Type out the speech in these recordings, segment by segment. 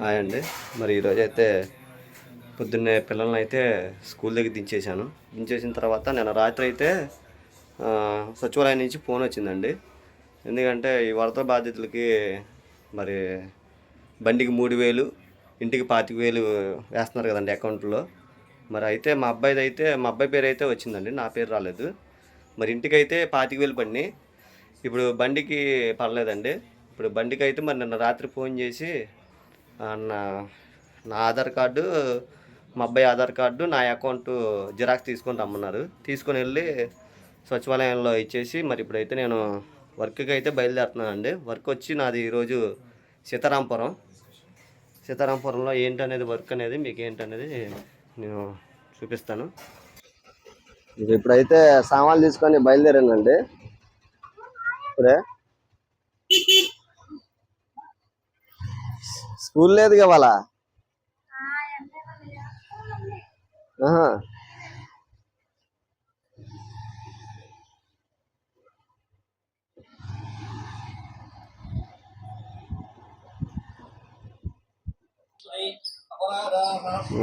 Hi అండి. మరి ఈరోజు అయితే పొద్దున్నే పిల్లల్ని అయితే స్కూల్ దగ్గర దించేశాను. దించేసిన తర్వాత నేను రాత్రి అయితే సచివాలయం నుంచి ఫోన్ వచ్చిందండి. ఎందుకంటే ఈ వరద బాధ్యతలకి మరి బండికి మూడు వేలు ఇంటికి పాతిక వేలు వేస్తున్నారు కదండి అకౌంట్లో. మరి అయితే మా అబ్బాయిది అయితే మా అబ్బాయి పేరు అయితే వచ్చిందండి నా పేరు రాలేదు. మరి ఇంటికి అయితే పాతిక వేలు పడినాయి. ఇప్పుడు బండికి పర్లేదండి. ఇప్పుడు బండికి అయితే మరి నిన్న రాత్రి ఫోన్ చేసి నా నా ఆధార్ కార్డు మా అబ్బాయి ఆధార్ కార్డు నా అకౌంట్ జిరాక్స్ తీసుకొని రమ్మన్నారు. తీసుకొని వెళ్ళి సచివాలయంలో ఇచ్చేసి మరి ఇప్పుడైతే నేను వర్క్కి అయితే బయలుదేరుతున్నానండి. వర్క్ వచ్చి నాది ఈరోజు సీతారాంపురం. సీతారాంపురంలో ఏంటనేది వర్క్ అనేది మీకు ఏంటనేది నేను చూపిస్తాను. ఇప్పుడైతే సామాన్లు తీసుకొని బయలుదేరానండి. ఇప్పుడే స్కూల్ లేదు.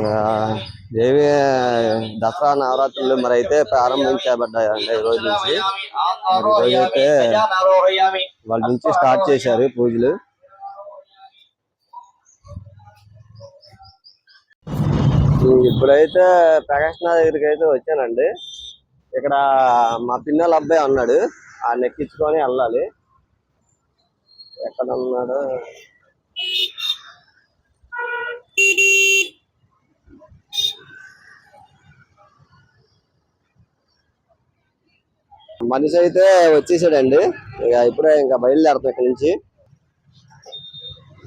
ఆ, దేవి దసరా నవరాత్రులు మరి అయితే ప్రారంభించబడ్డాయండి ఈ రోజు నుంచి. రోజు అయితే వాళ్ళ నుంచి స్టార్ట్ చేశారు పూజలు. ఇప్పుడైతే ప్రకాష్ నా దగ్గరికి అయితే వచ్చానండి. ఇక్కడ మా పిన్నల అబ్బాయి ఉన్నాడు. ఆ నెక్కించుకొని వెళ్ళాలి. ఎక్కడ ఉన్నాడు? మనిషి అయితే వచ్చేసాడండి. ఇక ఇప్పుడే ఇంకా బయలుదేరుతాం ఇక్కడ నుంచి.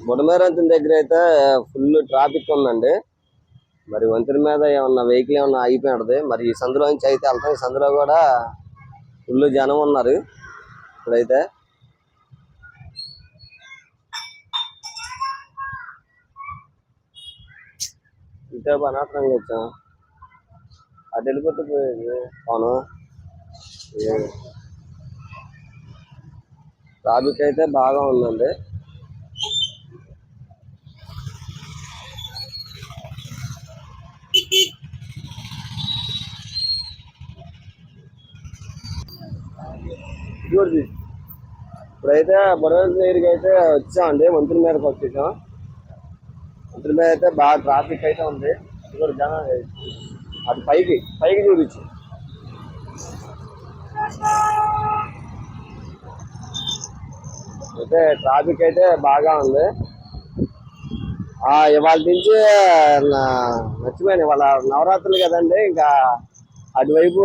బుడమేరంతం దగ్గర అయితే ఫుల్ ట్రాఫిక్ ఉందండి. మరి వంతెన మీద ఏమన్నా వెహికల్ ఏమన్నా ఆగిపోయినది మరి ఈ సందులో నుంచి అయితే వెళ్తాం. ఈ సందులో కూడా ఫుల్ జనం ఉన్నారు ఇప్పుడైతే. ఇంటే అనాటంగా వచ్చాం. అటు వెళ్ళిపోతే పోయేది అవును. ట్రాఫిక్ అయితే బాగా ఉందండి. చూడండి ఇప్పుడైతే బొడవల దగ్గరికి అయితే వచ్చామండి మంత్రి మేరకు వచ్చేసాం. మంత్రి మీద అయితే బాగా ట్రాఫిక్ అయితే ఉంది. ఇప్పుడు జనం అది పైకి పైకి చూపించు. అయితే ట్రాఫిక్ అయితే బాగా ఉంది. ఇవాళ నుంచి నా- మర్చిపోయాను ఇవాళ నవరాత్రులు కదండి ఇంకా అటువైపు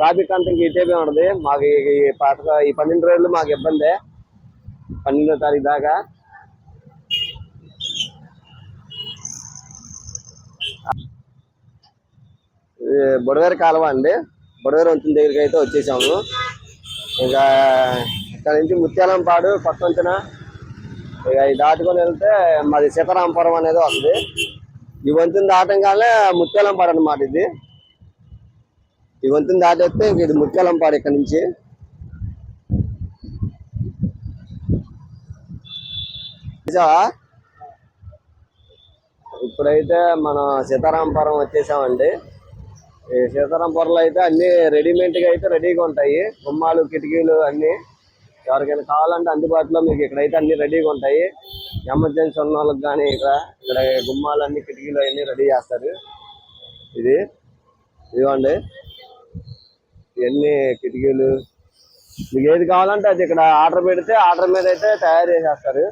ట్రాఫిక్ అంతా ఇంక ఇటేపే ఉండదు మాకు ఈ- పాత ఈ పన్నెండు రోజులు మాకు ఇబ్బందే. పన్నెండో తారీఖు దాకా. ఇది బుడవేరు కాలువ అండి. బుడవేరు వంతున దగ్గరికి అయితే వచ్చేసాము. ఇంకా ఇక్కడ నుంచి ముత్యాలంపాడు కొత్త వంతెన. ఇక ఇది దాటుకొని వెళ్తే మాది సీతారాంపురం అనేది వస్తుంది ఈ వంతుని దాటంగానే ముత్యాలంపాడు అనమాట ఇది. ఈ వంతుని దాటేస్తే ఇంక ఇది ముత్యాలంపాడు ఇక్కడ నుంచి. ఇప్పుడైతే మనం సీతారాంపురం వచ్చేసామండి. ఈ సీతారాంపురంలో అయితే అన్ని రెడీమేడ్గా అయితే రెడీగా ఉంటాయి. గుమ్మాలు కిటికీలు అన్ని. ఎవరికైనా కావాలంటే అందుబాటులో మీకు ఇక్కడైతే అన్ని రెడీగా ఉంటాయి. ఎమర్జెన్సీ ఉన్న వాళ్ళకి కానీ ఇక్కడ ఇక్కడ గుమ్మాలు అన్ని కిటికీలు అన్ని రెడీ చేస్తారు. ఇది. ఇదిగోండి. ఇవన్నీ కిటికీలు. మీకు ఏది కావాలంటే అది ఇక్కడ ఆర్డర్ పెడితే ఆర్డర్ మీద అయితే తయారు చేసేస్తారు.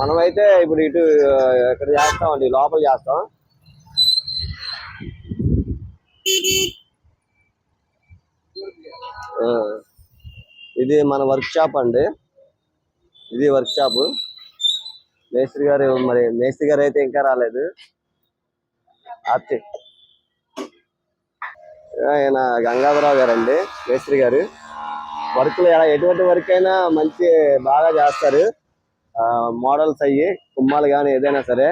మనమైతే ఇప్పుడు ఇటు ఇక్కడ చేస్తామండి లోపల చేస్తాం. ఆ, ఇది మన వర్క్ షాప్ అండి. ఇది వర్క్ షాప్ మేస్త్రి గారు మరి మేస్త్రి గారు అయితే ఇంకా రాలేదు. ఆర్తి. ఆయన గంగాధరరావు గారు అండి మేస్త్రి గారు. వర్క్లు ఎటువంటి వర్క్ అయినా మంచి బాగా చేస్తారు. మోడల్స్ అయ్యి గుమ్మాలు కానీ ఏదైనా సరే.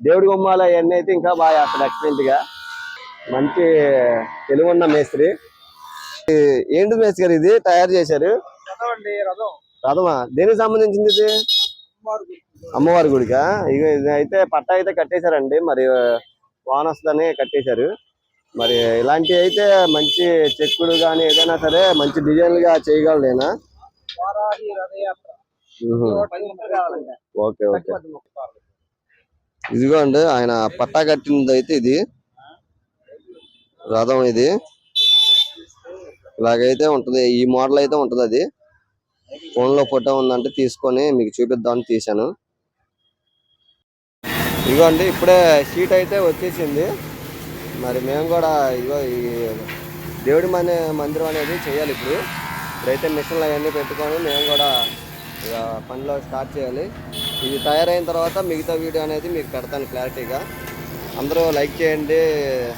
దేవుడి గుమ్మాలు అవన్నీ అయితే ఇంకా బాగా చేస్తారు ఎక్సలెంట్గా. మంచి తెలివున్న మేస్త్రి. ఏంటి మేస్త్రి గారు ఇది? తయారు చేశారు? రథమా? దేనికి సంబంధించింది ఇది? అమ్మవారి గుడికా. ఇక ఇది అయితే పట్టా అయితే కట్టేశారండి మరి వాన వస్తుందని కట్టేశారు. మరి ఇలాంటివి అయితే మంచి చెక్కుడు కానీ ఏదైనా సరే మంచి డిజైన్లుగా చేయగలడేనా ఓకే ఓకే. ఇదిగోండి ఆయన పట్టా కట్టినది అయితే ఇది. రథం ఇది. ఇలాగైతే ఉంటుంది. ఈ మోడల్ అయితే ఉంటది అది. ఫోన్లో ఫోటో ఉందంటే తీసుకొని మీకు చూపిద్దామని తీశాను. ఇదిగోండి ఇప్పుడే షీట్ అయితే వచ్చేసింది. మరి మేము కూడా ఇగో ఈ దేవుడి మన మందిరం అనేది చేయాలి ఇప్పుడు. ఇప్పుడైతే మిషన్లు అవన్నీ పెట్టుకొని మేము కూడా ఇక పనిలో స్టార్ట్ చేయాలి. ఇది తయారైన తర్వాత మిగతా వీడియో అనేది మీకు పెడతాను క్లారిటీగా. అందరూ లైక్ చేయండి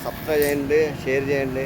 సబ్స్క్రైబ్ చేయండి షేర్ చేయండి.